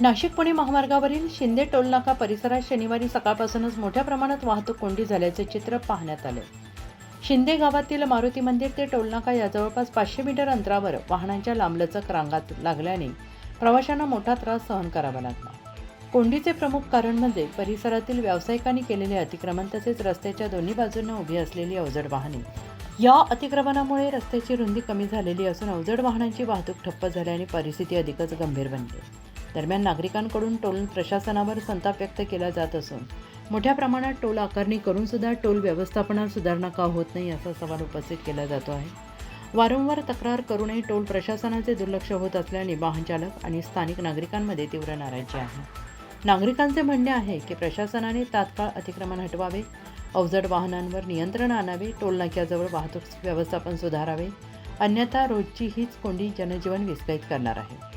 नाशिक पुणे महामार्गावरील शिंदे टोलनाका परिसरात शनिवारी सकाळपासूनच मोठ्या प्रमाणात वाहतूक कोंडी झाल्याचे चित्र पाहण्यात आले. शिंदे गावातील मारुती मंदिर ते टोलनाका या जवळपास पाचशे मीटर अंतरावर वाहनांच्या लांबलचक रांगात लागल्याने प्रवाशांना मोठा त्रास सहन करावा लागला. कोंडीचे प्रमुख कारण म्हणजे परिसरातील व्यावसायिकांनी केलेले अतिक्रमण तसेच रस्त्याच्या दोन्ही बाजूंना उभी असलेली अवजड वाहने. या अतिक्रमणामुळे रस्त्याची रुंदी कमी झालेली असून अवजड वाहनांची वाहतूक ठप्प झाल्याने परिस्थिती अधिकच गंभीर बनली. दरम्यान नागरिकांकडून टोल प्रशासनावर संताप व्यक्त केला जात असून मोठ्या प्रमाणात टोल आकारणी करून सुद्धा टोल व्यवस्थापनावर सुधारणा का होत नाही असा सवाल उपस्थित केला जातो आहे. वारंवार तक्रार करूनही टोल प्रशासनाचे दुर्लक्ष होत असल्याने वाहनचालक आणि स्थानिक नागरिकांमध्ये तीव्र नाराजी आहे. नागरिकांचे म्हणणे आहे की प्रशासनाने तात्काळ अतिक्रमण हटवावे अवजड वाहनांवर नियंत्रण आणावे टोल नाक्याजवळ वाहतूक व्यवस्थापन सुधारावे अन्यथा रोजची हीच कोंडी जनजीवन विस्कळीत करणार आहे.